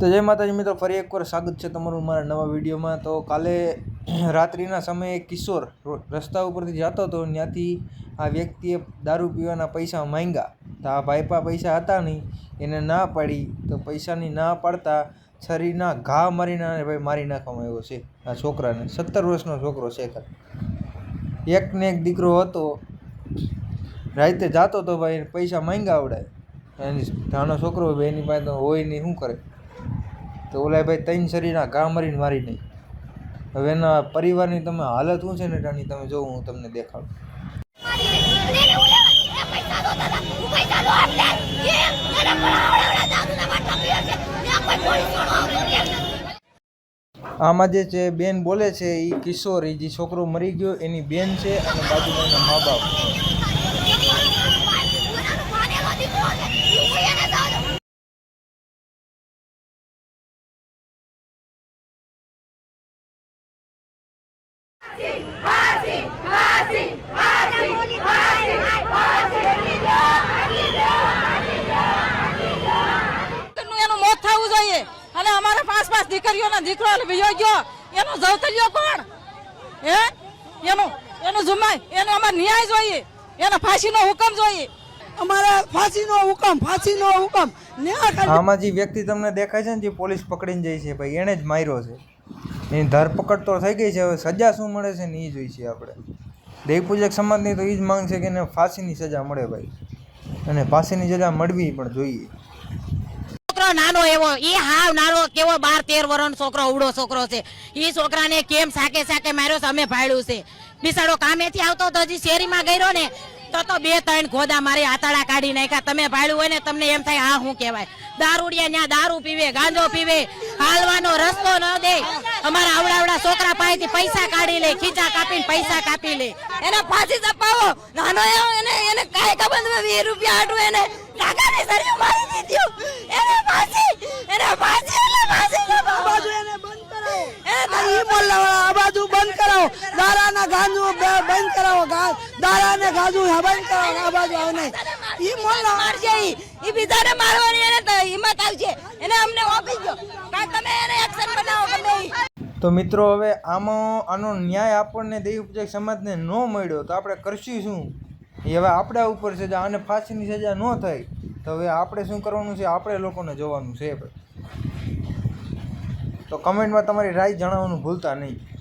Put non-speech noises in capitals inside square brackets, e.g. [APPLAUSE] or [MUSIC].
તો જય માતાજી મિત્રો, ફરી એકવાર સ્વાગત છે તમારું મારા નવા વિડીયોમાં. તો કાલે [CLEARS THROAT] રાત્રિના સમયે કિશોર રસ્તા ઉપરથી જતો હતો. ત્યાંથી આ વ્યક્તિએ દારૂ પીવાના પૈસા માંગ્યા. તો આ ભાઈપા પૈસા હતા નહીં, એને ના પાડી. તો પૈસાની ના પાડતા છરીના ઘા મારીને ભાઈ મારી નાખવામાં આવ્યો છે આ છોકરાને. સત્તર વર્ષનો છોકરો છે એકને એક દીકરો હતો. રાતે જાતો તો ભાઈ પૈસા માંગ્યા આવડે. એની નાનો છોકરો ભાઈ એની પાસે હોય નહીં, શું કરે? તો ઓલાભાઈ ત્રણ શરીરના ઘા મરીને મારી નહીં હવે એના પરિવારની તમે હાલત શું છે ને ટાણી તમે જો હું તમને દેખાડું. આમાં જે છે, બેન બોલે છે એ કિશોર એ જે છોકરો મરી ગયો, એની બેન છે અને બાજુમાં એના મા બાપનું એનું મોત થવું જોઈએ. અને અમારે પાંચ પાંચ દીકરીઓના દીકરો વિયો ગયો. એનો જવતરિયો કોણ? હે? એનું એનું જુમાય એનો અમારે ન્યાય જોઈએ. એનો ફાંસીનો હુકમ જોઈએ. અમારા ફાંસીનો હુકમ ફાંસીનો હુકમ. આમાં જે વ્યક્તિ તમને દેખાય છે ને જે પોલીસ પકડીને જાય છે ભાઈ એણે જ માર્યો છે. એની ધરપકડ તો થઈ ગઈ છે, હવે સજા શું મળે છે ને એ જોઈ છે આપણે. દેવપૂજક સમાજની તો એ જ માંગ છે કે એને ફાંસીની સજા મળે ભાઈ. અને ફાંસીની સજા મળવી પણ જોઈએ. નાનો એવો એ હાવ નાનો કેવો બાર તેર વર્ષ છોકરો, ઉડો છોકરો છે. એ છોકરાને કેમ સાકે સાકે માર્યો છે? અમે ભાડ્યું છે. બિસાડો કામેથી આવતો તો હજી શેરીમાં ગયો ને, તો તો બે ત્રણ ગોદા મારી આતાડા કાઢી નાખ્યા. તમે ભાડ્યું હોય ને, તમને એમ થાય, હા શું કહેવાય. દારૂડિયા ત્યાં દારૂ પીવે, ગાંજો પીવે, હાલવાનો રસ્તો ન દે. અમારા આવડાવડા છોકરા પાસેથી પૈસા કાઢી લે ખીચા કાપીને પૈસા કાપી લે. એને ફાંસી અપાવો નાનો એવો એને એને કાંઈ ખબર નથી વીસ રૂપિયા આટલું એને કાકાની સરિયું મારી દીધું. એને ફાંસી એને ફાંસી એટલે ફાંસી આ બાજુ એને બંધ કરાવો. એને આ આ બાજુ બંધ કરાવો. દારાના ગાંજુ બંધ કરાવો. દારાને ગાંજુ બંધ કરાવો. આ બાજુ આવ નહીં. ઈ મોહલ્લા મારશે ઈ. બીજાને મારવાની એને તો હિંમત આવશે. એને અમને ઓપી ગયો કાં તમે એને એક્શન બનાવો ગમે ઈ. તો મિત્રો, હવે આમાં આનો ન્યાય આપણને દેહ દેવપૂજક સમાજને ન મળ્યો તો આપણે કરશું શું? એ હવે આપણા ઉપર છે આને ફાંસીની સજા ન થાય તો હવે આપણે શું કરવાનું છે? આપણે લોકોને જોવાનું છે. તો કમેન્ટમાં તમારી રાય જણાવવાનું ભૂલતા નહીં.